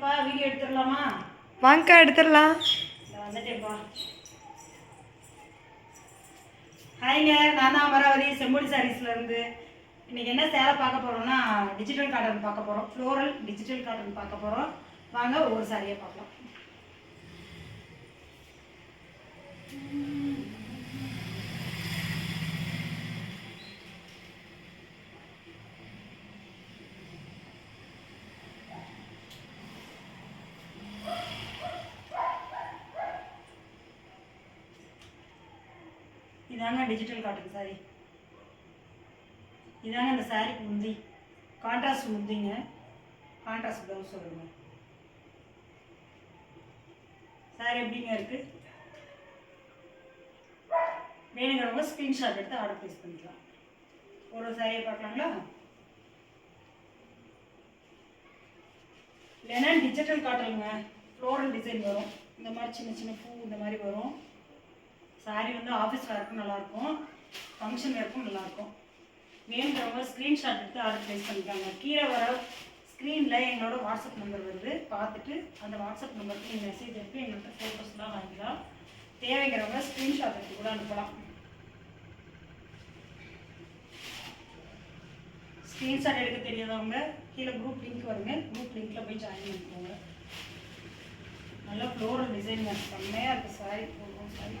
என்னப்பா வீடியோ எடுத்துடலாமா? வாங்கக்கா எடுத்துடலாம். வந்துட்டேன்ப்பா. ஹாய்ங்க நான் தான் அமராவதி செம்பொடி சாரீஸ்ல இருந்து. இன்னைக்கு என்ன சேலை பார்க்க போறோம்னா டிஜிட்டல் காட்டன் பார்க்க போறோம். ஃப்ளோரல் டிஜிட்டல் காட்டன் பார்க்க போறோம். வாங்க ஒவ்வொரு சாரியை பார்க்கலாம். இதாங்க டிஜிட்டல் காட்டன் சாரி இதாங்க இந்த சாரிக்கு முந்தி. கான்ட்ராஸ்ட் முந்திங்க. கான்ட்ராஸ்ட் ப்ளவுஸ் சொல்லுங்க. சாரி எப்படிங்க இருக்கு? வேணுங்கிறவங்க ஸ்க்ரீன்ஷாட் எடுத்து ஆர்டர் ப்ளேஸ் பண்ணிக்கலாம். ஒரு சாரியை பார்க்கலாங்களா? இல்லைன்னா டிஜிட்டல் காட்டலுங்க ஃப்ளோரல் டிசைன் வரும். இந்த மாதிரி சின்ன சின்ன பூ இந்த மாதிரி வரும். சாரி வந்து ஆஃபீஸ் வேர்க்கும் நல்லாயிருக்கும். ஃபங்க்ஷன் வேர்க்கும் நல்லாயிருக்கும். வேணுங்கிறவங்க ஸ்க்ரீன்ஷாட் எடுத்து ஆர்டர் ப்ளேஸ் பண்ணிக்காங்க. கீழே வர ஸ்க்ரீனில் எங்களோட வாட்ஸ்அப் நம்பர் வருது. பார்த்துட்டு அந்த வாட்ஸ்அப் நம்பருக்கு நீங்கள் மெசேஜ் எடுத்து எங்கள்கிட்ட ஃபோட்டோஸ்லாம் வாங்கிக்கலாம். தேவைங்கிறவங்க ஸ்க்ரீன்ஷாட் எடுத்து கூட அனுப்பலாம். ஸ்க்ரீன்ஷாட் எடுக்க தெரியாதவங்க கீழே குரூப் லிங்க் வருங்க. குரூப் லிங்க்கில் போய் ஜாயின் பண்ணிக்கோங்க. நல்லா ஃப்ளோரல் டிசைன் செம்மையாக இருக்குது சாரி போடுவோம் சாரி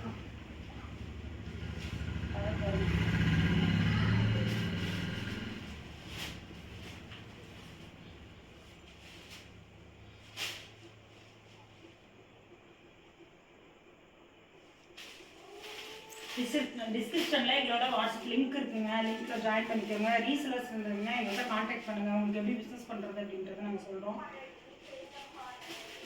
டிஸ்கிரிப்ஷனில் எங்களோட வாட்ஸ்அப் லிங்க் இருக்குங்க லிங்க்கில் ஜாயின் பண்ணிக்கோங்க. ரீசெலர்ஸ் இருந்ததுங்க எங்கள்கிட்ட காண்டாக்ட் பண்ணுங்கள் உங்களுக்கு எப்படி பிஸ்னஸ் பண்ணுறது அப்படின்றத நாங்கள் சொல்கிறோம்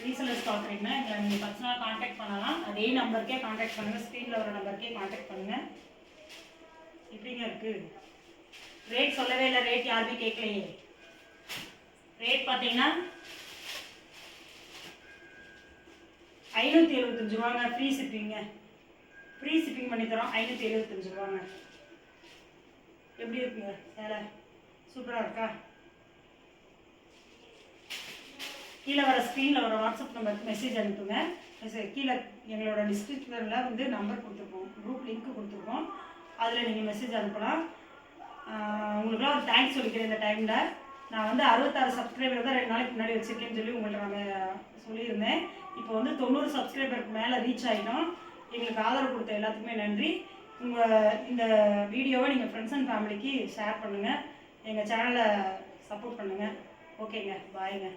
ரீசெலர்ஸ் பார்க்குறீங்கன்னா எங்களை நீங்கள் பர்சனலாக காண்டாக்ட் பண்ணலாம். அதே நம்பருக்கே காண்டாக்ட் பண்ணுங்கள் ஸ்க்ரீனில் வர நம்பருக்கே காண்டாக்ட் பண்ணுங்கள் எப்படிங்க இருக்குது ரேட் சொல்லவே இல்லை. ரேட் யாருமே கேட்கலையே. ரேட் பார்த்தீங்கன்னா ஐநூற்றி எழுபத்தஞ்சு ரூபாங்க. ஃப்ரீ சிப்பிங்க ஃப்ரீ ஷிப்பிங் பண்ணி தரோம். ஐநூற்றி எழுபத்தஞ்சு ரூபாங்க. எப்படி இருக்குங்க? சேலை? சூப்பராக இருக்கா? கீழே வர ஸ்க்ரீனில் வர வாட்ஸ்அப் நம்பருக்கு மெசேஜ் அனுப்புங்க. மெசேஜ் கீழே எங்களோட டிஸ்கிரிப்ஷனில் வந்து நம்பர் கொடுத்துருக்கோம். குரூப் லிங்க் கொடுத்துருக்கோம். அதில் நீங்கள் மெசேஜ் அனுப்பலாம். உங்களுக்குலாம் ஒரு தேங்க்ஸ் சொல்லிக்கிறேன் இந்த டைமில் நான் வந்து அறுபத்தாறு சப்ஸ்கிரைபர் தான் ரெண்டு நாளைக்கு முன்னாடி வச்சுருக்கேன்னு சொல்லி உங்கள்ட்ட நான் சொல்லியிருந்தேன். இப்போ வந்து தொண்ணூறு சப்ஸ்கிரைபருக்கு மேலே ரீச் ஆகிடும் எங்களுக்கு ஆதரவு கொடுத்த எல்லாத்துக்குமே நன்றி. உங்கள் இந்த வீடியோவை நீங்கள் ஃப்ரெண்ட்ஸ் அண்ட் ஃபேமிலிக்கு ஷேர் பண்ணுங்கள் எங்கள் சேனலை சப்போர்ட் பண்ணுங்கள் ஓகேங்க பாய்ங்க